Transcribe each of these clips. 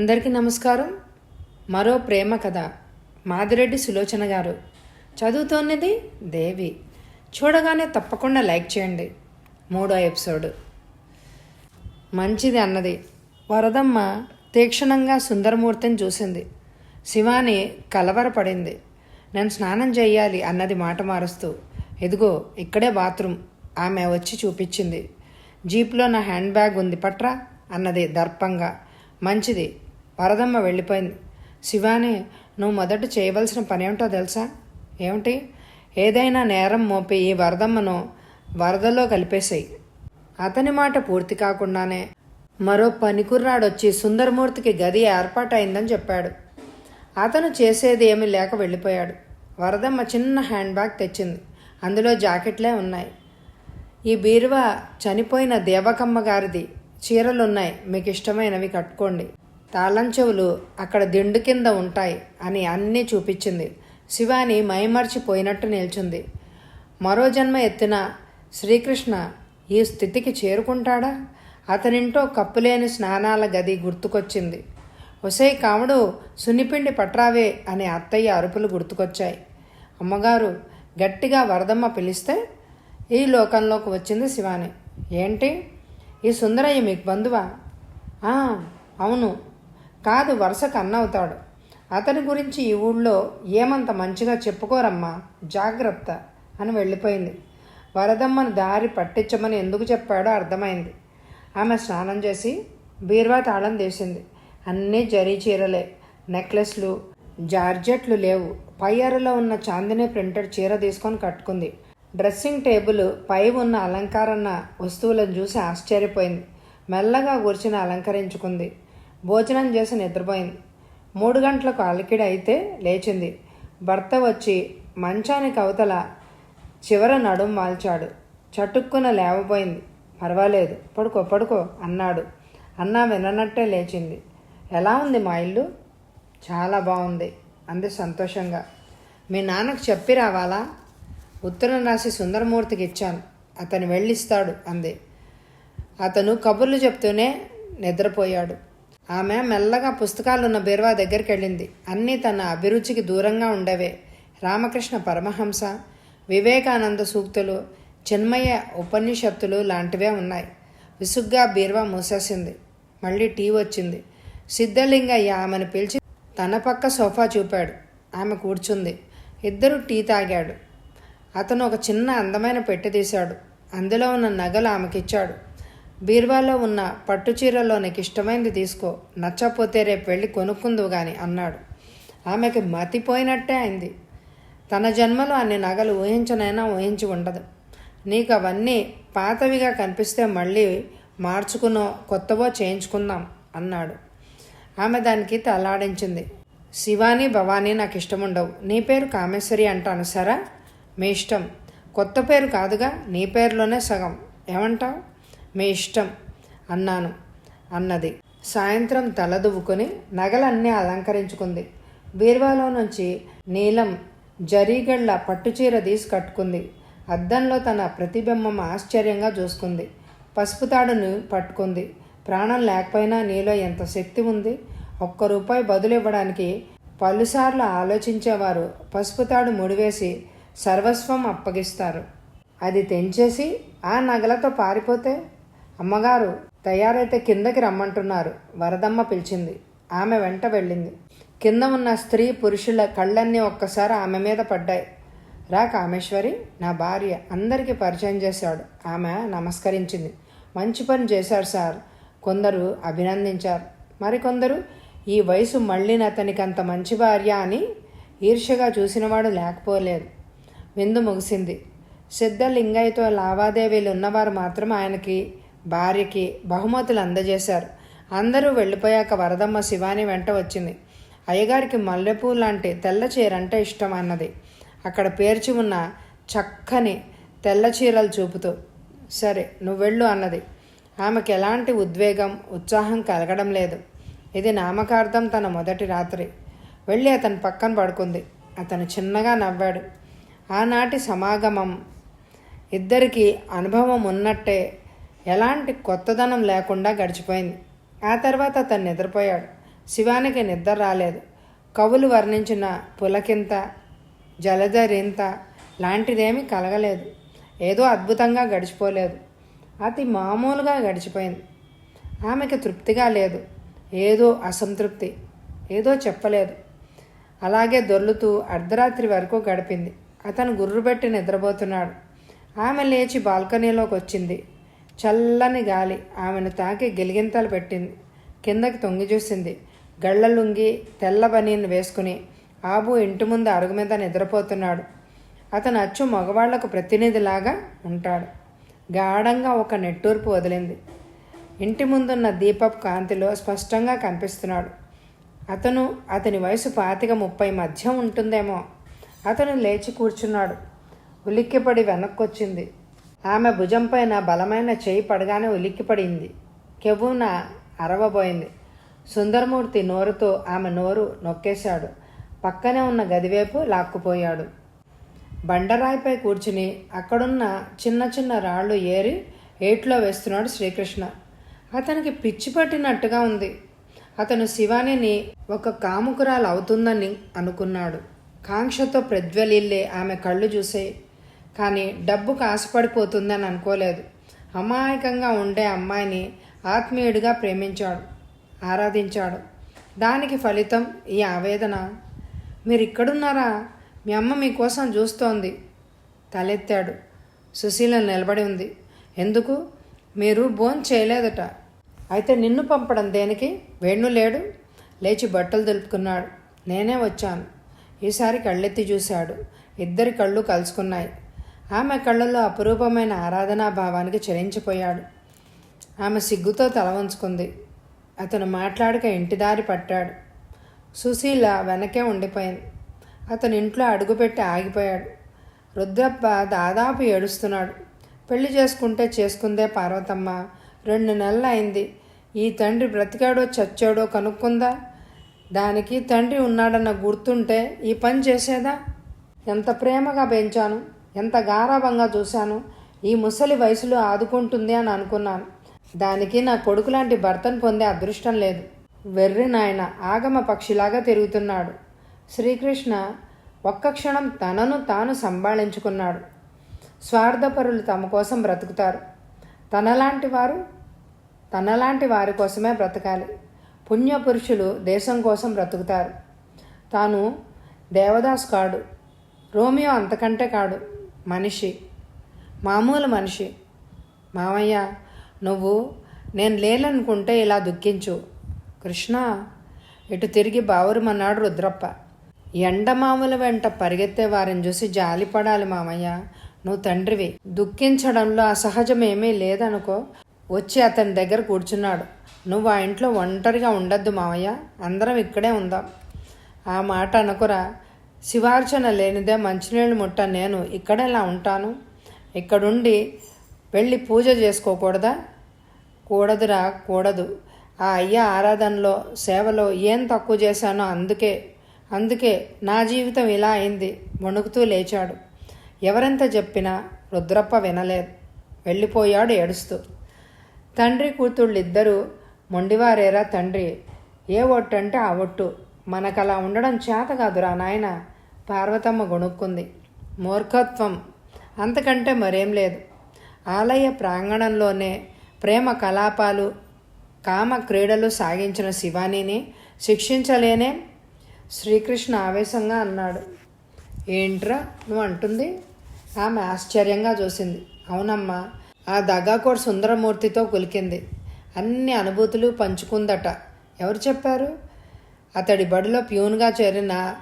అందరికీ నమస్కారం. మరో ప్రేమ కథ. మాదిరెడ్డి సులోచన గారు. చదువుతోన్నది దేవి. చూడగానే తప్పకుండా లైక్ చేయండి. మూడో ఎపిసోడ్. మంచిది అన్నది. వరదమ్మ తీక్షణంగా సుందరమూర్తిని చూసింది. శివాని కలవరపడింది. నేను స్నానం చేయాలి అన్నది మాట మారుస్తూ. ఎదుగో ఇక్కడే బాత్రూమ్. ఆమె వచ్చి చూపించింది. జీప్లో నా హ్యాండ్ బ్యాగ్ ఉంది. పట్రా అన్నది దర్పంగా. మంచిది. వరదమ్మ వెళ్ళిపోయింది. శివాని నువ్వు మొదట చేయవలసిన పని ఏమిటో తెలుసా? ఏమిటి? ఏదైనా నేరం మోపి ఈ వరదమ్మను వరదలో కలిపేశాయి అతని మాట పూర్తి కాకుండానే మరో పనికుర్రాడొచ్చి సుందరమూర్తికి గది ఏర్పాటైందని చెప్పాడు. అతను చేసేది ఏమీ లేక వెళ్ళిపోయాడు. వరదమ్మ చిన్న హ్యాండ్ బ్యాగ్ తెచ్చింది. అందులో జాకెట్లే ఉన్నాయి. ఈ బీరువా చనిపోయిన దేవకమ్మ గారిది చీరలున్నాయి. మీకు ఇష్టమైనవి కట్టుకోండి. తాళం చెవులు అక్కడ దిండు కింద ఉంటాయి అని అన్నీ చూపించింది. శివాని మైమర్చిపోయినట్టు నిల్చుంది. మరో జన్మ ఎత్తిన శ్రీకృష్ణ ఈ స్థితికి చేరుకుంటాడా? అతనింటో కప్పులేని స్నానాల గది గుర్తుకొచ్చింది. ఒసే కాముడు సున్నిపిండి పట్రావే అనే అత్తయ్య అరుపులు గుర్తుకొచ్చాయి. అమ్మగారు గట్టిగా వరదమ్మ పిలిస్తే ఈ లోకంలోకి వచ్చింది శివాని. ఏంటి? ఈ సుందరయ్య మీకు బంధువా? అవును. కాదు వరుసకు అన్నవుతాడు అతని గురించి ఈ ఊళ్ళో ఏమంత మంచిగా చెప్పుకోరమ్మా? జాగ్రత్త అని వెళ్ళిపోయింది. వరదమ్మను దారి పట్టించమని ఎందుకు చెప్పాడో అర్థమైంది. ఆమె స్నానం చేసి బీర్వా తాళం తీసింది. అన్నీ జరీ చీరలే నెక్లెస్లు జార్జెట్లు లేవు. పై అరలో ఉన్న చాందిని ప్రింటెడ్ చీర తీసుకొని కట్టుకుంది. డ్రెస్సింగ్ టేబుల్ పై ఉన్న అలంకారణ వస్తువులను చూసి ఆశ్చర్యపోయింది. మెల్లగా కూర్చుని అలంకరించుకుంది. భోజనం చేసి నిద్రపోయింది. మూడు గంటలకు అలికిడి అయితే లేచింది. భర్త వచ్చి మంచానికి అవతల చివర నడుం వాల్చాడు. చటుక్కున లేవపోయింది పర్వాలేదు. పడుకో పడుకో అన్నాడు. అన్నా విననట్టే లేచింది. ఎలా ఉంది మా ఇల్లు? చాలా బాగుంది అంది సంతోషంగా. మీ నాన్నకు చెప్పి రావాలా? ఉత్తరం రాసి సుందరమూర్తికి ఇచ్చాను. అతను వెళ్ళిస్తాడు అంది. అతను కబుర్లు చెప్తూనే నిద్రపోయాడు. ఆమె మెల్లగా పుస్తకాలున్న బీరువా దగ్గరికి వెళ్ళింది అన్నీ తన అభిరుచికి దూరంగా ఉండవే. రామకృష్ణ పరమహంస వివేకానంద సూక్తులు చిన్మయ ఉపనిషత్తులు లాంటివే ఉన్నాయి. విసుగ్గా బీరువా మూసేసింది. మళ్ళీ టీ వచ్చింది. సిద్ధలింగయ్య ఆమెను పిలిచి తన పక్క సోఫా చూపాడు. ఆమె కూర్చుంది. ఇద్దరు టీ తాగాడు. అతను ఒక చిన్న అందమైన పెట్టె తీశాడు. అందులో ఉన్న నగలు ఆమెకిచ్చాడు. బీర్వాలో ఉన్న పట్టుచీరలో నీకు ఇష్టమైనది తీసుకో నచ్చపోతే రేపు వెళ్ళి కొనుక్కుందువు గాని అన్నాడు. ఆమెకి మతిపోయినట్టే అయింది. తన జన్మలో అన్ని నగలు ఊహించనైనా ఊహించి ఉండదు. నీకు అవన్నీ పాతవిగా కనిపిస్తే మళ్ళీ మార్చుకునో కొత్తవో చేయించుకుందాం అన్నాడు. ఆమె దానికి తలాడించింది. శివాని భవానీ నాకు ఇష్టం ఉండవు నీ పేరు కామేశ్వరి అంటాను సరా? మీ ఇష్టం. కొత్త పేరు కాదుగా నీ పేరులోనే సగం. ఏమంటావు? మీ ఇష్టం అన్నాను. అన్నది. సాయంత్రం తలదువ్వుకొని నగలన్నీ అలంకరించుకుంది. బీర్వాలో నుంచి నీలం జరీగళ్ళ పట్టుచీర తీసి కట్టుకుంది. అద్దంలో తన ప్రతిబింబం ఆశ్చర్యంగా చూసుకుంది. పసుపు తాడును పట్టుకుంది. ప్రాణం లేకపోయినా నీలో ఎంత శక్తి ఉంది? ఒక్క రూపాయి బదులు ఇవ్వడానికి పలుసార్లు ఆలోచించేవారు. పసుపు తాడు ముడివేసి సర్వస్వం అప్పగిస్తారు. అది తెంచేసి ఆ నగలతో పారిపోతే అమ్మగారు తయారైతే కిందకి రమ్మంటున్నారు. వరదమ్మ పిలిచింది. ఆమె వెంట వెళ్ళింది. కింద ఉన్న స్త్రీ పురుషుల కళ్ళన్నీ ఒక్కసారి ఆమె మీద పడ్డాయి. రా కామేశ్వరి నా భార్య అందరికీ పరిచయం చేశాడు. ఆమె నమస్కరించింది. మంచి పని చేశారు సార్. కొందరు అభినందించారు. మరికొందరు ఈ వయసు మళ్ళీ అతనికి అంత మంచి భార్య అని ఈర్ష్యగా చూసినవాడు లేకపోలేదు. విందు ముగిసింది. సిద్ధలింగయ్యతో లావాదేవీలు ఉన్నవారు మాత్రం ఆయనకి భార్యకి బహుమతులు అందజేశారు. అందరూ వెళ్ళిపోయాక వరదమ్మ శివాని వెంట వచ్చింది. అయ్యగారికి మల్లెపూ లాంటి తెల్ల చీరంటే ఇష్టం అన్నది. అక్కడ పేర్చి ఉన్న చక్కని తెల్ల చీరలు చూపుతూ సరే నువ్వెళ్ళు అన్నది. ఆమెకు ఎలాంటి ఉద్వేగం ఉత్సాహం కలగడం లేదు. ఇది నామకార్థం తన మొదటి రాత్రి. వెళ్ళి అతని పక్కన పడుకుంది. అతను చిన్నగా నవ్వాడు. ఆనాటి సమాగమం ఇద్దరికి అనుభవం ఉన్నట్టే ఎలాంటి కొత్తదనం లేకుండా గడిచిపోయింది. ఆ తర్వాత అతను నిద్రపోయాడు. శివానికి నిద్ర రాలేదు. కవులు వర్ణించిన పులకింత జలధరింత లాంటిదేమీ కలగలేదు. ఏదో అద్భుతంగా గడిచిపోలేదు. అతి మామూలుగా గడిచిపోయింది. ఆమెకి తృప్తిగా లేదు. ఏదో అసంతృప్తి. ఏదో చెప్పలేదు. అలాగే దొర్లుతూ అర్ధరాత్రి వరకు గడిపింది. అతను గుర్రుబెట్టి నిద్రపోతున్నాడు. ఆమె లేచి బాల్కనీలోకి వచ్చింది చల్లని గాలి ఆమెను తాకి గిలిగింతలు పెట్టింది. కిందకి తొంగి చూసింది. గళ్ళలుంగి తెల్ల బనీని వేసుకుని ఆబు ఇంటి ముందు అరుగు మీద నిద్రపోతున్నాడు. అతను అచ్చు మగవాళ్ళకు ప్రతినిధిలాగా ఉంటాడు. గాఢంగా ఒక నెట్టూర్పు వదిలింది. ఇంటి ముందున్న దీపపు కాంతిలో స్పష్టంగా కనిపిస్తున్నాడు. అతను అతని వయసు పాతిక ముప్పై మధ్య ఉంటుందేమో. అతను లేచి కూర్చున్నాడు. ఉలిక్కిపడి వెనక్కొచ్చింది. ఆమె భుజంపైన బలమైన చేయి పడగానే ఉలిక్కిపడింది. కెవ్వున అరవబోయింది. సుందరమూర్తి నోరుతో ఆమె నోరు నొక్కేశాడు. పక్కనే ఉన్న గదివైపు లాక్కుపోయాడు. బండరాయిపై కూర్చుని అక్కడున్న చిన్న చిన్న రాళ్ళు ఏరి ఏట్లో వేస్తున్నాడు శ్రీకృష్ణ. అతనికి పిచ్చి పట్టినట్టుగా ఉంది. అతను శివానిని ఒక కాముకురాలు అవుతుందని అనుకున్నాడు. కాంక్షతో ప్రజ్వలిల్లే ఆమె కళ్ళు చూసే కానీ డబ్బు కాసుపడిపోతుందని అనుకోలేదు. అమాయకంగా ఉండే అమ్మాయిని ఆత్మీయుడిగా ప్రేమించాడు ఆరాధించాడు. దానికి ఫలితం ఈ ఆవేదన. మీరు ఇక్కడున్నారా మీ అమ్మ మీకోసం చూస్తోంది. తలెత్తాడు. సుశీల నిలబడి ఉంది. ఎందుకు? మీరు భోన్ చేయలేదట అయితే నిన్ను పంపడం దేనికి? వేణు లేడు? లేచి బట్టలు దులుపుకున్నాడు. నేనే వచ్చాను. ఈసారి కళ్ళెత్తి చూశాడు. ఇద్దరి కళ్ళు కలుసుకున్నాయి. ఆమె కళ్ళల్లో అపురూపమైన ఆరాధనా భావానికి చెలించిపోయాడు. ఆమె సిగ్గుతో తల వంచుకుంది. అతను మాట్లాడక ఇంటి దారి పట్టాడు. సుశీల వెనకే ఉండిపోయింది. అతని ఇంట్లో అడుగుపెట్టి ఆగిపోయాడు. రుద్రప్ప దాదాపు ఏడుస్తున్నాడు. పెళ్ళి చేసుకుంటే చేసుకుందే పార్వతమ్మ. రెండు నెలలు అయింది. ఈ తండ్రి బ్రతికాడో చచ్చాడో కనుక్కుందా? దానికి తండ్రి ఉన్నాడన్న గుర్తుంటే ఈ పని చేసేదా? ఎంత ప్రేమగా పెంచాను. ఎంత గారాభంగా చూశాను. ఈ ముసలి వయసులో ఆదుకుంటుంది అని అనుకున్నాను. దానికి నా కొడుకు లాంటి భర్తను పొందే అదృష్టం లేదు. వెర్రి నాయన ఆగమ పక్షిలాగా తిరుగుతున్నాడు. శ్రీకృష్ణ ఒక్క క్షణం తనను తాను సంభాళించుకున్నాడు. స్వార్థపరులు తమ కోసం బ్రతుకుతారు. తనలాంటి వారు తనలాంటి వారి కోసమే బ్రతకాలి. పుణ్యపురుషులు దేశం కోసం బ్రతుకుతారు. తాను దేవదాస్ కాడు. రోమియో అంతకంటే కాడు. మనిషి. మామూలు మనిషి. మామయ్య నువ్వు నేను లేననుకుంటే ఇలా దుఃఖించు. కృష్ణ ఇటు తిరిగి బావురమన్నాడు రుద్రప్ప. ఎండమాముల వెంట పరిగెత్తే వారిని చూసి జాలిపడాలి మామయ్య. నువ్వు తండ్రివి. దుఃఖించడంలో అసహజమేమీ లేదనుకో వచ్చి అతని దగ్గర కూర్చున్నాడు. నువ్వు ఆ ఇంట్లో ఒంటరిగా ఉండొద్దు మామయ్య. అందరం ఇక్కడే ఉందాం. ఆ మాట అనుకురా. శివార్చన లేనిదే మంచినీళ్ళు ముట్ట నేను ఇక్కడెలా ఉంటాను? ఇక్కడుండి వెళ్ళి పూజ చేసుకోకూడదా? కూడదురా కూడదు. ఆ అయ్య ఆరాధనలో సేవలో ఏం తక్కువ చేశానో అందుకే అందుకే నా జీవితం ఇలా అయింది. వణుకుతూ లేచాడు. ఎవరెంత చెప్పినా రుద్రప్ప వినలేదు. వెళ్ళిపోయాడు ఏడుస్తూ. తండ్రి కూతుళ్ళిద్దరూ మొండివారేరా తండ్రి? ఏ ఒట్టు అంటే ఆ ఒట్టు. మనకలా ఉండడం చేత కాదురా నాయన. పార్వతమ్మ గొణుక్కుంది. మూర్ఖత్వం. అంతకంటే మరేం లేదు. ఆలయ ప్రాంగణంలోనే ప్రేమ కలాపాలు కామ క్రీడలు సాగించిన శివానీని శిక్షించలేనే శ్రీకృష్ణ ఆవేశంగా అన్నాడు. ఏంట్రా నువ్వు అంటుంది. ఆమె ఆశ్చర్యంగా చూసింది. అవునమ్మా ఆ దగాకోడ్ సుందరమూర్తితో కులికింది. అన్ని అనుభూతులు పంచుకుందట. ఎవరు చెప్పారు? అతడి బడిలో ప్యూన్గా చేరిన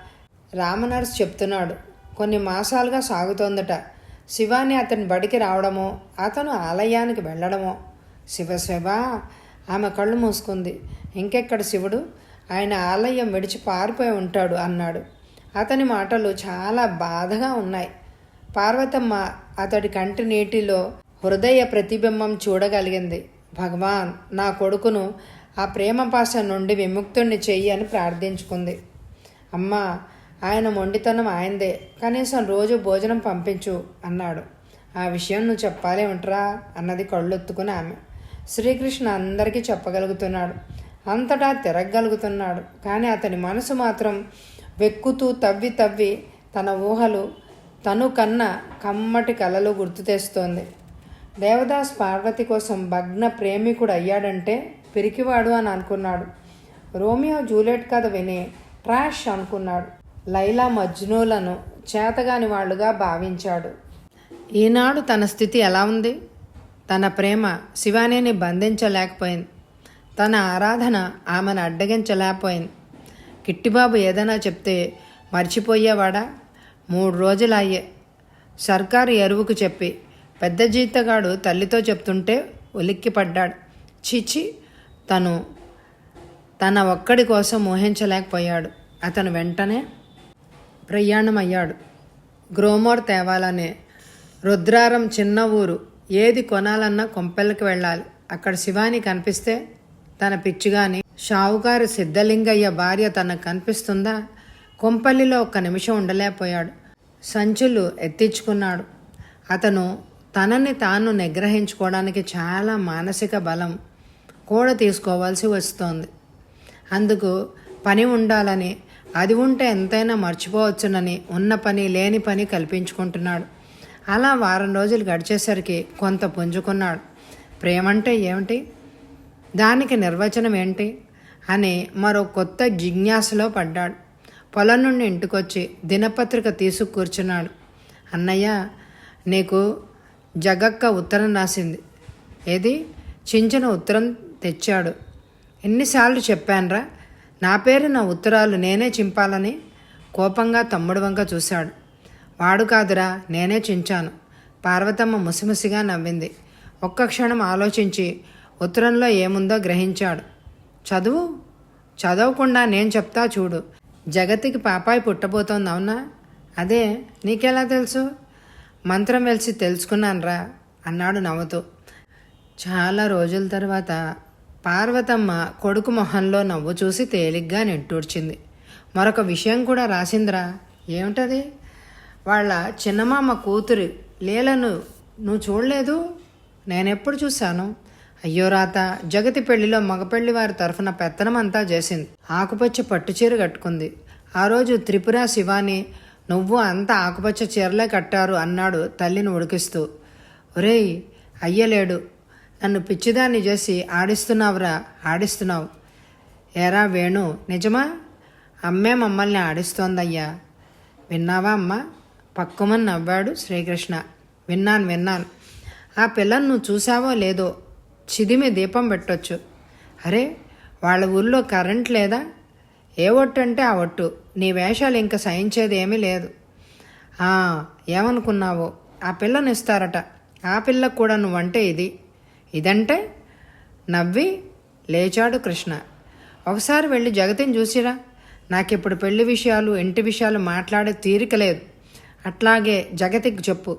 రామనర్స్ చెప్తున్నాడు. కొన్ని మాసాలుగా సాగుతోందట. శివాని అతని బడికి రావడమో అతను ఆలయానికి వెళ్ళడమో. శివ ఆమె కళ్ళు మూసుకుంది. ఇంకెక్కడ శివుడు? ఆయన ఆలయం విడిచి పారిపోయి ఉంటాడు అన్నాడు. అతని మాటలు చాలా బాధగా ఉన్నాయి. పార్వతమ్మ అతడి కంటి నీటిలో హృదయ ప్రతిబింబం చూడగలిగింది. భగవాన్ నా కొడుకును ఆ ప్రేమ పాశ నుండి విముక్తుణ్ణి చెయ్యి అని ప్రార్థించుకుంది. అమ్మా ఆయన మొండితనం ఆయనదే. కనీసం రోజు భోజనం పంపించు అన్నాడు. ఆ విషయం నువ్వు చెప్పాలి ఉంటరా అన్నది కళ్ళొత్తుకుని ఆమె. శ్రీకృష్ణ అందరికీ చెప్పగలుగుతున్నాడు. అంతటా తిరగగలుగుతున్నాడు. కానీ అతని మనసు మాత్రం వెక్కుతూ తవ్వి తవ్వి తన ఊహలు తను కన్న కమ్మటి కలలు గుర్తు తెస్తోంది. దేవదాస్ పార్వతి కోసం భగ్న ప్రేమికుడు అయ్యాడంటే పిరికివాడు అని అనుకున్నాడు. రోమియో జూలియట్ కథ విని ట్రాష్ అనుకున్నాడు. లైలా మజ్నూలను చేతగాని వాళ్ళుగా భావించాడు. ఈనాడు తన స్థితి ఎలా ఉంది? తన ప్రేమ శివానీని బంధించలేకపోయింది. తన ఆరాధన ఆమెను అడ్డగించలేకపోయింది. కిట్టిబాబు ఏదైనా చెప్తే మర్చిపోయేవాడా? మూడు రోజులు అయ్యే సర్కారు ఎరువుకు చెప్పి పెద్ద జీతగాడు తల్లితో చెప్తుంటే ఉలిక్కిపడ్డాడు. చిచి తను తన ఒక్కడి కోసం ఊహించలేకపోయాడు. అతను వెంటనే ప్రయాణమయ్యాడు. గ్రోమోర్ తేవాలనే రుద్రారం చిన్న ఊరు. ఏది కొనాలన్నా కొంపెళ్ళకి వెళ్ళాలి. అక్కడ శివాని కనిపిస్తే తన పిచ్చిగాని షావుకారు సిద్ధలింగయ్య భార్య తనకు కనిపిస్తుందా? కొంపల్లిలో ఒక్క నిమిషం ఉండలేకపోయాడు. సంచులు ఎత్తించుకున్నాడు. అతను తనని తాను నిగ్రహించుకోవడానికి చాలా మానసిక బలం కూడా తీసుకోవాల్సి వస్తోంది. అందుకు పని ఉండాలని అది ఉంటే ఎంతైనా మర్చిపోవచ్చునని ఉన్న పని లేని పని కల్పించుకుంటున్నాడు. అలా వారం రోజులు గడిచేసరికి కొంత పుంజుకున్నాడు. ప్రేమంటే ఏమిటి? దానికి నిర్వచనం ఏంటి? అని మరో కొత్త జిజ్ఞాసలో పడ్డాడు. పొలం నుండి ఇంటికొచ్చి దినపత్రిక తీసుకు కూర్చున్నాడు. అన్నయ్య నీకు జగక్క ఉత్తరం రాసింది. ఏది? చించిన ఉత్తరం తెచ్చాడు. ఎన్నిసార్లు చెప్పానురా? నా పేరు నా ఉత్తరాలు నేనే చింపాలని కోపంగా తమ్ముడు వంక చూశాడు. వాడు కాదురా నేనే చించాను. పార్వతమ్మ ముసిముసిగా నవ్వింది. ఒక్క క్షణం ఆలోచించి ఉత్తరంలో ఏముందో గ్రహించాడు. చదువు? చదవకుండా నేను చెప్తా చూడు. జగతికి పాపాయి పుట్టబోతోంది అవునా? అదే నీకెలా తెలుసు? మంత్రం వెలిసి తెలుసుకున్నానురా అన్నాడు నవ్వుతూ. చాలా రోజుల తర్వాత పార్వతమ్మ కొడుకు మొహంలో నవ్వు చూసి తేలిగ్గా నిట్టూర్చింది. మరొక విషయం కూడా రాసిందిరా. ఏమిటది? వాళ్ళ చిన్నమామ కూతురు లీలను నువ్వు చూడలేదు? నేనెప్పుడు చూశాను? అయ్యో రాత జగతి పెళ్ళిలో మగపెళ్ళి వారి తరఫున పెత్తనమంతా చేసింది. ఆకుపచ్చ పట్టు చీర కట్టుకుంది. ఆ రోజు త్రిపుర శివాని నువ్వు అంతా ఆకుపచ్చ చీరలే కట్టారు అన్నాడు తల్లిని ఉడికిస్తూ. ఒరేయ్ అయ్యలేడు. నన్ను పిచ్చిదాన్ని చేసి ఆడిస్తున్నావురా ఆడిస్తున్నావు. ఏరా వేణు నిజమా? అమ్మే మమ్మల్ని ఆడిస్తోందయ్యా. విన్నావా అమ్మ? పక్కుమని నవ్వాడు శ్రీకృష్ణ. విన్నాను విన్నాను. ఆ పిల్లను నువ్వు చూసావో లేదో చిదిమి దీపం పెట్టొచ్చు. అరే వాళ్ళ ఊళ్ళో కరెంట్ లేదా? ఏ ఒట్టు అంటే ఆ ఒట్టు. నీ వేషాలు ఇంకా సహించేది ఏమీ లేదు. ఏమనుకున్నావో? ఆ పిల్లను ఇస్తారట. ఆ పిల్లకు కూడా నువ్వంటే ఇది. ఇదంటే నవ్వి లేచాడు కృష్ణ. ఒకసారి వెళ్ళి జగతిని చూసిరా. నాకిప్పుడు పెళ్ళి విషయాలు ఇంటి విషయాలు మాట్లాడే తీరిక లేదు. అట్లాగే జగతికి చెప్పు.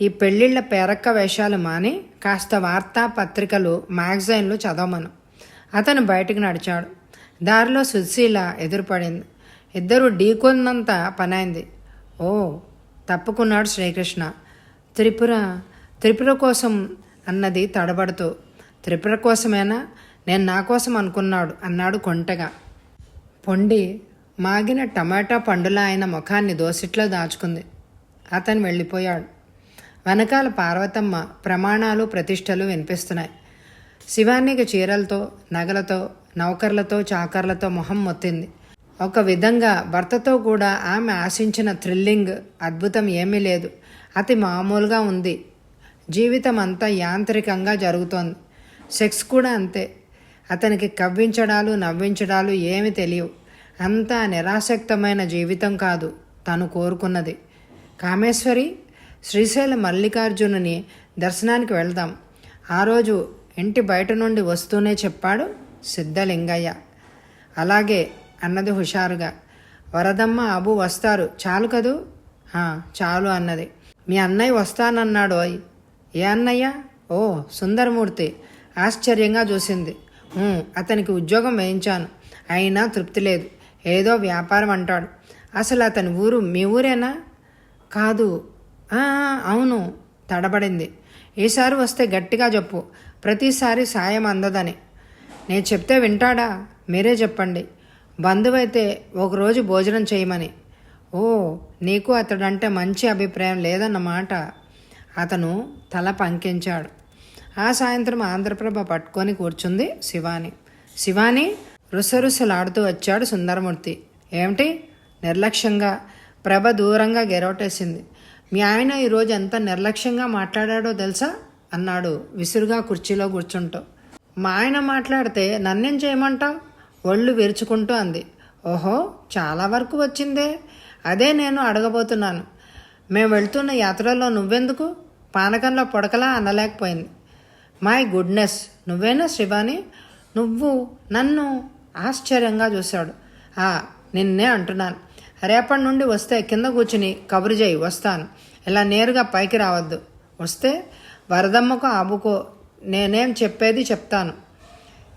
ఈ పెళ్ళిళ్ళ పేరక్క వేషాలు మాని కాస్త వార్తా పత్రికలు మ్యాగజైన్లు చదవమను. అతను బయటకు నడిచాడు. దారిలో సుశీల ఎదురుపడింది. ఇద్దరు ఢీకొన్నంత పనైంది. ఓ తప్పుకున్నాడు శ్రీకృష్ణ. త్రిపుర త్రిపుర కోసం అన్నది తడబడుతూ త్రిపుర కోసమేనా? నేను నా కోసం అనుకున్నాడు అన్నాడు కొంటగా. పొండి మాగిన టమాటా పండుల ఆయన ముఖాన్ని దోసిట్లో దాచుకుంది. అతను వెళ్ళిపోయాడు. వెనకాల పార్వతమ్మ ప్రమాణాలు ప్రతిష్టలు వినిపిస్తున్నాయి. శివానికి చీరలతో నగలతో నౌకర్లతో చాకర్లతో మొహం మొత్తింది. ఒక విధంగా భర్తతో కూడా ఆమె ఆశించిన థ్రిల్లింగ్ అద్భుతం ఏమీ లేదు. అతి మామూలుగా ఉంది. జీవితం అంతా యాంత్రికంగా జరుగుతోంది. సెక్స్ కూడా అంతే. అతనికి కవ్వించడాలు నవ్వించడాలు ఏమి తెలియవు. అంతా నిరాసక్తమైన జీవితం కాదు తను కోరుకున్నది. కామేశ్వరి శ్రీశైల మల్లికార్జునుని దర్శనానికి వెళ్దాం. ఆ రోజు ఇంటి బయట నుండి వస్తూనే చెప్పాడు సిద్ధలింగయ్య. అలాగే అన్నది హుషారుగా. వరదమ్మ అబు వస్తారు. చాలు కదూ? చాలు అన్నది. మీ అన్నయ్య వస్తానన్నాడు ఓయ్ ఏ అన్నయ్య? ఓ సుందరమూర్తి. ఆశ్చర్యంగా చూసింది. అతనికి ఉద్యోగం వేయించాను. అయినా తృప్తి లేదు. ఏదో వ్యాపారం అంటాడు. అసలు అతని ఊరు మీ ఊరేనా? కాదు. అవును తడబడింది. ఈసారి వస్తే గట్టిగా చెప్పు. ప్రతిసారి సాయం అందదని. నేను చెప్తే వింటాడా? మీరే చెప్పండి. బంధువైతే ఒకరోజు భోజనం చేయమని. ఓ నీకు అతడంటే మంచి అభిప్రాయం లేదన్నమాట. అతను తల పంకించాడు. ఆ సాయంత్రం ఆంధ్రప్రభ పట్టుకొని కూర్చుంది శివాని. శివాని రుసరుసలాడుతూ వచ్చాడు సుందరమూర్తి. ఏమిటి? నిర్లక్ష్యంగా. ప్రభ దూరంగా గెరవటేసింది మీ ఆయన ఈరోజు ఎంత నిర్లక్ష్యంగా మాట్లాడాడో తెలుసా? అన్నాడు విసురుగా కుర్చీలో కూర్చుంటూ. మా ఆయన మాట్లాడితే నన్నేం చేయమంటావు? ఒళ్ళు విరుచుకుంటూ అంది. ఓహో చాలా వరకు వచ్చిందే. అదే నేను అడగబోతున్నాను. మేము వెళ్తున్న యాత్రలో నువ్వెందుకు? పానకంలో పొడకలా అనలేకపోయింది. మై గుడ్నెస్ నువ్వేనా శివాని? నువ్వు నన్ను ఆశ్చర్యంగా చూశాడు. ఆ నిన్నే అంటున్నాను. రేపటి నుండి వస్తే కింద కూర్చుని కబురు చేయి వస్తాను. ఇలా నేరుగా పైకి రావద్దు. వస్తే వరదమ్మకో ఆబుకో నేనేం చెప్పేది చెప్తాను.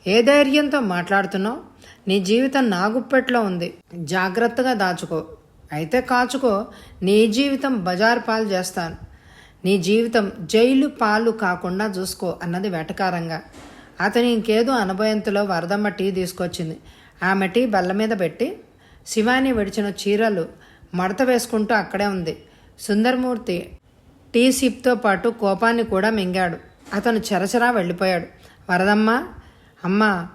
ఏ ధైర్యంతో మాట్లాడుతున్నావు? నీ జీవితం నా గుప్పెట్లో ఉంది. జాగ్రత్తగా దాచుకో. అయితే కాచుకో. నీ జీవితం బజారు పాలు చేస్తాను. నీ జీవితం జైలు పాలు కాకుండా చూసుకో అన్నది వెటకారంగా. అతని ఇంకేదో అనుభవంతులో వరదమ్మ టీ తీసుకొచ్చింది. ఆమె టీ బల్ల మీద పెట్టి శివాని విడిచిన చీరలు మడత వేసుకుంటూ అక్కడే ఉంది. సుందరమూర్తి టీ సిప్తో పాటు కోపాన్ని కూడా మింగాడు. అతను చెరచరా వెళ్ళిపోయాడు. వరదమ్మ అమ్మ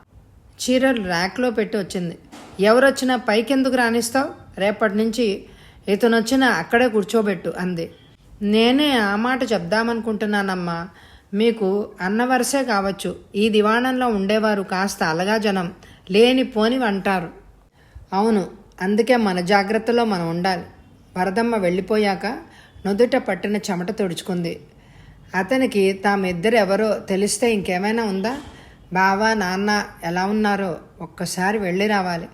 చీరలు ర్యాక్లో పెట్టి వచ్చింది. ఎవరొచ్చినా పైకెందుకు రాణిస్తావు రేపటి నుంచి ఇతను వచ్చినా అక్కడే కూర్చోబెట్టు అంది. నేనే ఆ మాట చెప్దామనుకుంటున్నానమ్మా. మీకు అన్నవరసే కావచ్చు. ఈ దివాణంలో ఉండేవారు కాస్త అలగా జనం లేని పోని అంటారు. అవును అందుకే మన జాగ్రత్తలో మనం ఉండాలి. వరదమ్మ వెళ్ళిపోయాక నుదుట పట్టిన చెమట తుడుచుకుంది. అతనికి తామిద్దరెవరో తెలిస్తే ఇంకేమైనా ఉందా? బావా నాన్న ఎలా ఉన్నారో ఒక్కసారి వెళ్ళి రావాలి.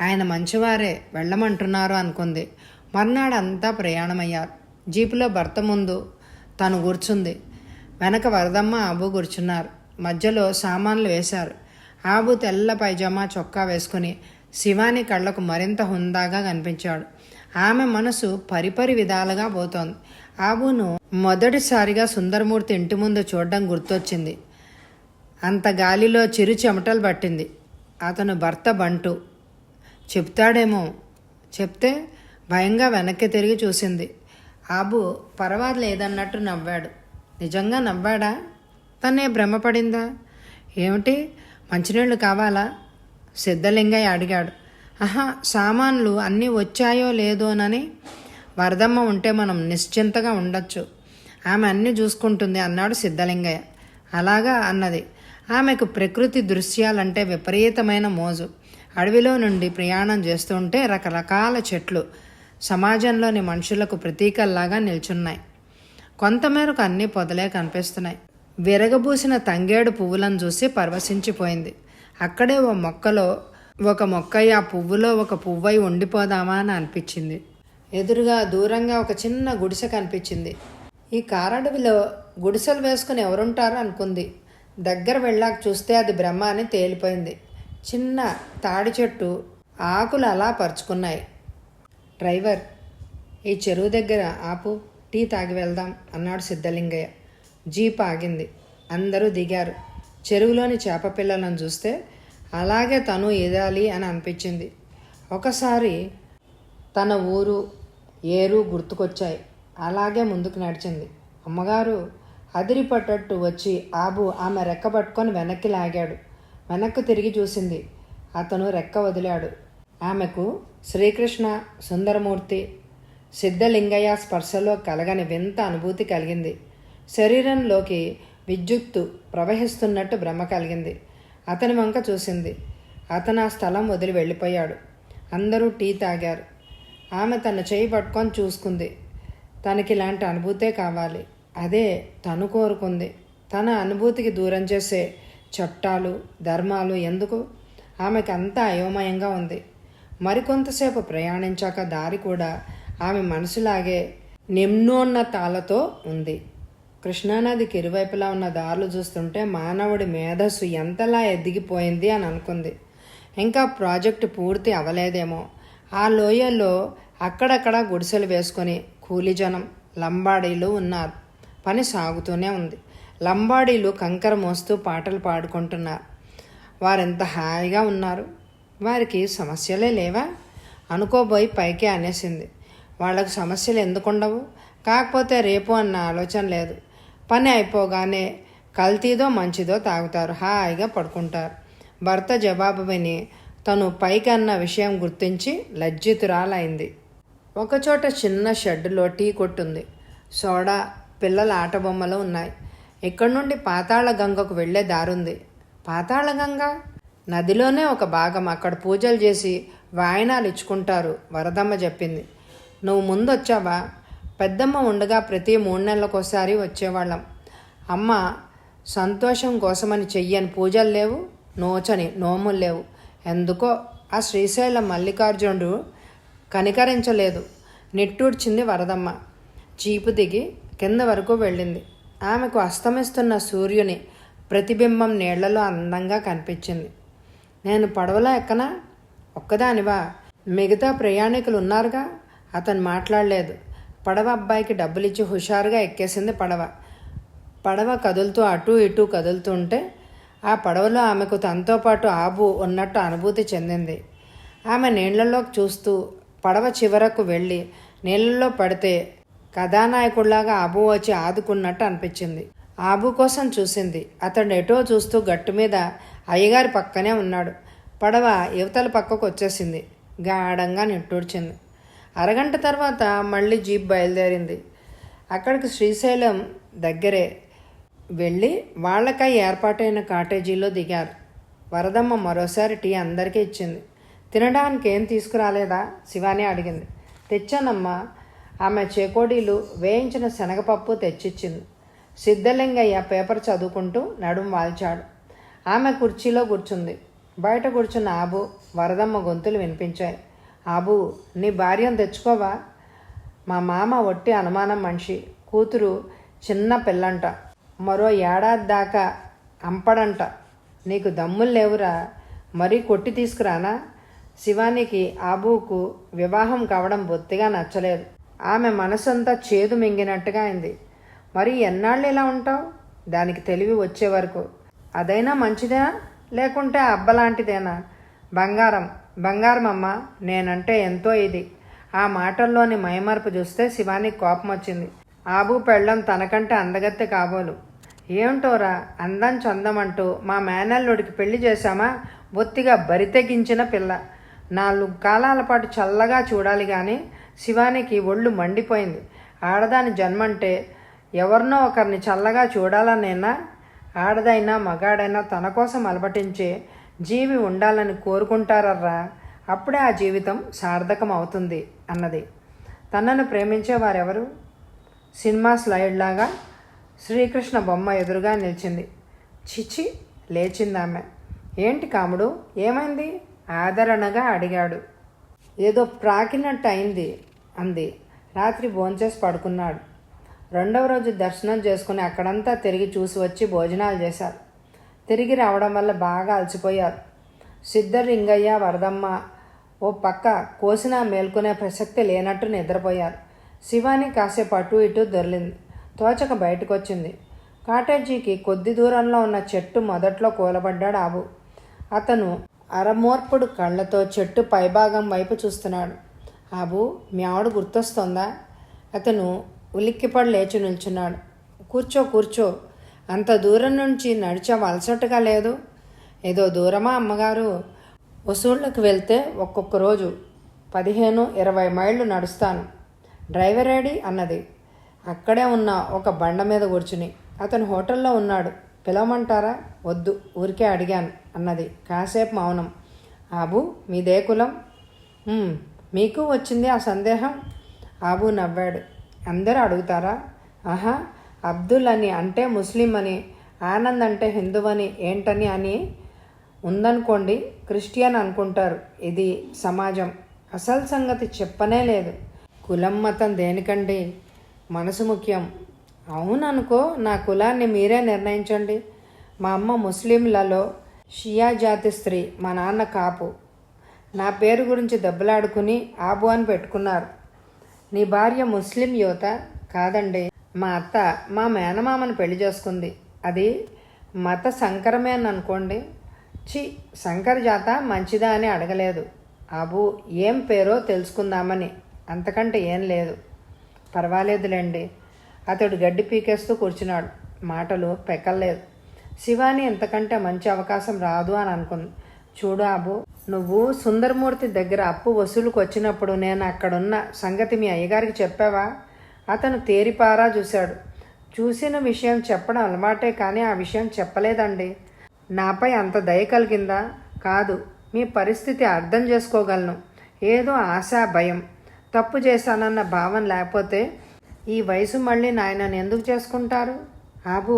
ఆయన మంచివారే వెళ్ళమంటున్నారు అనుకుంది. మర్నాడు అంతా ప్రయాణమయ్యారు. జీపులో భర్త ముందు తను కూర్చుంది. వెనక వరదమ్మ ఆబు కూర్చున్నారు. మధ్యలో సామాన్లు వేశారు. ఆబు తెల్ల పైజామా చొక్కా వేసుకుని శివాని కళ్ళకు మరింత హుందాగా కనిపించాడు. ఆమె మనసు పరిపరి విధాలుగా పోతోంది. ఆబును మొదటిసారిగా సుందరమూర్తి ఇంటి ముందు చూడడం గుర్తొచ్చింది. అంత గాలిలో చిరు చెమటలు పట్టింది. అతను భర్త బంటు. చెప్తాడేమో. చెప్తే భయంగా వెనక్కి తిరిగి చూసింది. ఆబు పర్వాలేదన్నట్టు నవ్వాడు. నిజంగా నవ్వాడా? తనే భ్రమపడిందా? ఏమిటి? మంచినీళ్ళు కావాలా? సిద్ధలింగయ్య అడిగాడు. ఆహా సామాన్లు అన్నీ వచ్చాయో లేదోనని? వరదమ్మ ఉంటే మనం నిశ్చింతగా ఉండొచ్చు. ఆమె అన్నీ చూసుకుంటుంది అన్నాడు సిద్ధలింగయ్య. అలాగా అన్నది. ఆమెకు ప్రకృతి దృశ్యాలంటే విపరీతమైన మోజు. అడవిలో నుండి ప్రయాణం చేస్తుంటే రకరకాల చెట్లు. సమాజంలోని మనుషులకు ప్రతీకల్లాగా నిల్చున్నాయి. కొంతమేరకు అన్నీ పొదలే కనిపిస్తున్నాయి. విరగబూసిన తంగేడు పువ్వులను చూసి పరవశించిపోయింది. అక్కడే ఓ మొక్కలో ఒక మొక్కయ్య ఆ పువ్వులో ఒక పువ్వై ఉండిపోదామా అని అనిపించింది. ఎదురుగా దూరంగా ఒక చిన్న గుడిసె కనిపించింది. ఈ కారడవిలో గుడిసెలు వేసుకుని ఎవరుంటారు అనుకుంది. దగ్గర వెళ్ళాక చూస్తే అది బ్రహ్మ అని తేలిపోయింది. చిన్న తాడి చెట్టు ఆకులు అలా పరుచుకున్నాయి. డ్రైవర్ ఈ చెరువు దగ్గర ఆపు టీ తాగి వెళ్దాం అన్నాడు సిద్ధలింగయ్య. జీప్ ఆగింది. అందరూ దిగారు. చెరువులోని చేప పిల్లలను చూస్తే అలాగే తను ఎదాలి అని అనిపించింది. ఒకసారి తన ఊరు ఏరు గుర్తుకొచ్చాయి. అలాగే ముందుకు నడిచింది. అమ్మగారు అదిరిపట్టట్టు వచ్చి ఆబు ఆమె రెక్క పట్టుకొని వెనక్కి లాగాడు. వెనక్కు తిరిగి చూసింది. అతను రెక్క వదిలాడు. ఆమెకు శ్రీకృష్ణ సుందరమూర్తి సిద్ధలింగయ్య స్పర్శలో కలగని వింత అనుభూతి కలిగింది. శరీరంలోకి విద్యుత్తు ప్రవహిస్తున్నట్టు భ్రమ కలిగింది. అతని వంక చూసింది. అతను ఆ స్థలం వదిలి వెళ్ళిపోయాడు. అందరూ టీ తాగారు. ఆమె తన చేయి పట్టుకొని చూసుకుంది. తనకి ఇలాంటి అనుభూతే కావాలి. అదే తను కోరుకుంది. తన అనుభూతికి దూరం చేసే చట్టాలు ధర్మాలు ఎందుకు? ఆమెకు అంతా అయోమయంగా ఉంది. మరికొంతసేపు ప్రయాణించాక దారి కూడా ఆమె మనసులాగే నిమ్నోన్నతాలతో ఉంది. కృష్ణానదికి ఇరువైపులా ఉన్న దారులు చూస్తుంటే మానవుడి మేధస్సు ఎంతలా ఎదిగిపోయింది అని అనుకుంది. ఇంకా ప్రాజెక్టు పూర్తి అవ్వలేదేమో. ఆ లోయల్లో అక్కడక్కడ గుడిసెలు వేసుకొని కూలీ జనం లంబాడీలు ఉన్నారు. పని సాగుతూనే ఉంది. లంబాడీలు కంకర మోస్తూ పాటలు పాడుకుంటున్నారు. వారెంత హాయిగా ఉన్నారు. వారికి సమస్యలే లేవా? అనుకోబోయి పైకి అనేసింది. వాళ్ళకు సమస్యలు ఎందుకుండవు? కాకపోతే రేపు అన్న ఆలోచన లేదు. పని అయిపోగానే కల్తీదో మంచిదో తాగుతారు. హాయిగా పడుకుంటారు. భర్త జవాబు విని తను పైకి అన్న విషయం గుర్తించి లజ్జితురాలైంది. ఒకచోట చిన్న షెడ్డులో టీ కొట్టుంది. సోడా పిల్లల ఆట బొమ్మలు ఉన్నాయి. ఇక్కడి నుండి పాతాళ గంగకు వెళ్ళే దారుంది. పాతాళ గంగ? నదిలోనే ఒక భాగం అక్కడ పూజలు చేసి వాయనాలు ఇచ్చుకుంటారు వరదమ్మ చెప్పింది. నువ్వు ముందు వచ్చావా పెద్దమ్మ ఉండగా ప్రతి మూడు నెలలకోసారి వచ్చేవాళ్ళం. అమ్మ సంతోషం కోసమని చెయ్యని పూజలు లేవు నోచని నోములు లేవు. ఎందుకో ఆ శ్రీశైలం మల్లికార్జునుడు కనికరించలేదు. నిట్టూడ్చింది వరదమ్మ. చీపు దిగి కింద వరకు వెళ్ళింది. ఆమెకు అస్తమిస్తున్న సూర్యుని ప్రతిబింబం నీళ్ళలో అందంగా కనిపించింది. నేను పడవలో ఎక్కనా? ఒక్కదానివా? మిగతా ప్రయాణికులు ఉన్నారుగా అతను మాట్లాడలేదు. పడవ అబ్బాయికి డబ్బులిచ్చి హుషారుగా ఎక్కేసింది పడవ. పడవ కదులుతూ అటు ఇటు కదులుతుంటే ఆ పడవలో ఆమెకు తనతో పాటు ఆబు ఉన్నట్టు అనుభూతి చెందింది. ఆమె నీళ్ళలోకి చూస్తూ పడవ చివరకు వెళ్ళి నీళ్ళల్లో పడితే కథానాయకుడిలాగా ఆబు వచ్చి ఆదుకున్నట్టు అనిపించింది. ఆబు కోసం చూసింది. అతడు ఎటో చూస్తూ గట్టు మీద అయ్యగారి పక్కనే ఉన్నాడు. పడవ యువతల పక్కకు వచ్చేసింది గాఢంగా నిట్టూర్చింది. అరగంట తర్వాత మళ్ళీ జీప్ బయలుదేరింది. అక్కడికి శ్రీశైలం దగ్గరే వెళ్ళి వాళ్ళకై ఏర్పాటైన కాటేజీలో దిగారు. వరదమ్మ మరోసారి టీ అందరికీ ఇచ్చింది. తినడానికి ఏం తీసుకురాలేదా? శివాని అడిగింది. తెచ్చానమ్మా. ఆమె చేకోడీలు వేయించిన శనగపప్పు తెచ్చిచ్చింది. సిద్ధలింగయ్య పేపర్ చదువుకుంటూ నడుం వాల్చాడు. ఆమె కుర్చీలో కూర్చుంది. బయట కూర్చున్న ఆబు వరదమ్మ గొంతులు వినిపించాయి. ఆబు నీ భార్యను తెచ్చుకోవా? మా మామ ఒట్టి అనుమానం మనిషి. కూతురు చిన్న పిల్లంట. మరో ఏడాది దాకా అంపడంట. నీకు దమ్ములు లేవురా. మరీ కొట్టి తీసుకురానా? శివానికి ఆబూకు వివాహం కావడం బొత్తిగా నచ్చలేదు. ఆమె మనసంతా చేదు మింగినట్టుగా అయింది. మరి ఎన్నాళ్ళు ఇలా ఉంటావు? దానికి తెలివి వచ్చే వరకు. అదైనా మంచిదేనా? లేకుంటే అబ్బలాంటిదేనా బంగారం బంగారం. అమ్మ నేనంటే ఎంతో ఇది. ఆ మాటల్లోని మైమర్పు చూస్తే శివానికి కోపం వచ్చింది ఆబు పెళ్ళం తనకంటే అందగత్తె కాబోలు. ఏమిటోరా అందం చందం అంటూ మా మేనల్లుడికి పెళ్ళి చేశామా? బొత్తిగా బరితెగించిన పిల్ల. నాలుగు కాలాల పాటు చల్లగా చూడాలి కానీ శివానికి ఒళ్ళు మండిపోయింది. ఆడదాని జన్మంటే ఎవరినో ఒకరిని చల్లగా చూడాలనేనా? ఆడదైనా మగాడైనా తన కోసం అలవటించే జీవి ఉండాలని కోరుకుంటారర్రా. అప్పుడే ఆ జీవితం సార్థకం అవుతుంది అన్నది. తనను ప్రేమించే వారెవరు? సినిమా స్లైడ్ లాగా శ్రీకృష్ణ బొమ్మ ఎదురుగా నిలిచింది. చిచి లేచింది ఆమె ఏంటి కాముడు? ఏమైంది? ఆదరణగా అడిగాడు. ఏదో ప్రాకినట్టు అయింది అంది. రాత్రి భోంచేసి పడుకున్నాడు. రెండవ రోజు దర్శనం చేసుకుని అక్కడంతా తిరిగి చూసి వచ్చి భోజనాలు చేశారు. తిరిగి రావడం వల్ల బాగా అలసిపోయారు. సిద్ధరింగయ్య వరదమ్మ ఓ పక్క కోసినా మేల్కొనే ప్రసక్తి లేనట్టు నిద్రపోయారు. శివాని కాసేపు అటు ఇటు దొర్లింది. తోచక బయటకు వచ్చింది కాటేజీకి కొద్ది దూరంలో ఉన్న చెట్టు మొదట్లో కూలబడ్డాడు ఆబు. అతను అరమోర్పుడు కళ్ళతో చెట్టు పైభాగం వైపు చూస్తున్నాడు. ఆబు మీ ఆవిడ గుర్తొస్తుందా? అతను ఉలిక్కిపడి లేచి నిల్చున్నాడు. కూర్చో కూర్చో. అంత దూరం నుంచి నడిచవలసట్టుగా లేదు. ఏదో దూరమా అమ్మగారు? వసూళ్ళకు వెళ్తే ఒక్కొక్క రోజు పదిహేను ఇరవై మైళ్ళు నడుస్తాను. డ్రైవర్ ఏడి? అన్నది. అక్కడే ఉన్న ఒక బండ మీద కూర్చుని. అతను హోటల్లో ఉన్నాడు. పిలవమంటారా? వద్దు ఊరికే అడిగాను అన్నది. కాసేపు మౌనం. ఆబు మీదే కులం? మీకు వచ్చింది ఆ సందేహం? ఆబు నవ్వాడు. అందరూ అడుగుతారా? ఆహా అబ్దుల్ అని అంటే ముస్లిం అని ఆనంద్ అంటే హిందూ అని ఏంటని అని ఉందనుకోండి క్రిస్టియన్ అనుకుంటారు. ఇది సమాజం. అసలు సంగతి చెప్పనే లేదు. కులం మతం దేనికండి? మనసు ముఖ్యం. అవుననుకో నా కులాన్ని మీరే నిర్ణయించండి. మా అమ్మ ముస్లింలలో షియా జాతి స్త్రీ మా నాన్న కాపు. నా పేరు గురించి దెబ్బలాడుకుని ఆబు అని పెట్టుకున్నారు. నీ భార్య ముస్లిం యువత కాదండి. మా అత్త మా మేనమామని పెళ్ళి చేసుకుంది. అది మత సంకరమే అని అనుకోండి చి శంకర్ జాత మంచిదా అని అడగలేదు. అబు ఏం పేరో తెలుసుకుందామని. అంతకంటే ఏం లేదు. పర్వాలేదులేండి. అతడు గడ్డి పీకేస్తూ కూర్చున్నాడు. మాటలు పెక్కలేదు శివాని ఇంతకంటే మంచి అవకాశం రాదు అని అనుకుంది చూడు అబు నువ్వు సుందరమూర్తి దగ్గర అప్పు వసూలుకు వచ్చినప్పుడు నేను అక్కడున్న సంగతి మీ అయ్యగారికి చెప్పావా? అతను తేరిపారా చూశాడు. చూసిన విషయం చెప్పడం అలవాటే కానీ ఆ విషయం చెప్పలేదండి. నాపై అంత దయ కలిగిందా? కాదు మీ పరిస్థితి అర్థం చేసుకోగలను. ఏదో ఆశా భయం. తప్పు చేశానన్న భావం లేకపోతే ఈ వయసు మళ్ళీ నాయనను ఎందుకు చేసుకుంటారు? ఆబు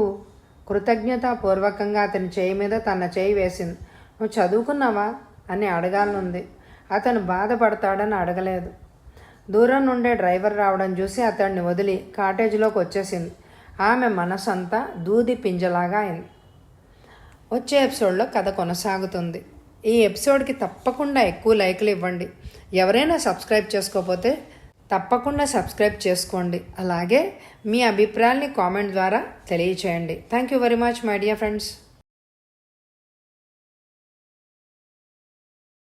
కృతజ్ఞతాపూర్వకంగా అతని చేయి మీద తన చేయి వేసింది. నువ్వు చదువుకున్నావా? అని అడగాలనుంది. అతను బాధపడతాడని అడగలేదు. దూరం నుండే డ్రైవర్ రావడం చూసి అతన్ని వదిలి కాటేజీలోకి వచ్చేసింది. ఆమె మనసంతా దూది పింజలాగా అయింది. వచ్చే ఎపిసోడ్లో కథ కొనసాగుతుంది. ఈ ఎపిసోడ్కి తప్పకుండా ఎక్కువ లైక్లు ఇవ్వండి. ఎవరైనా సబ్స్క్రైబ్ చేసుకోకపోతే తప్పకుండా సబ్స్క్రైబ్ చేసుకోండి. అలాగే మీ అభిప్రాయాల్ని కామెంట్ ద్వారా తెలియచేయండి. Thank you very much my dear friends.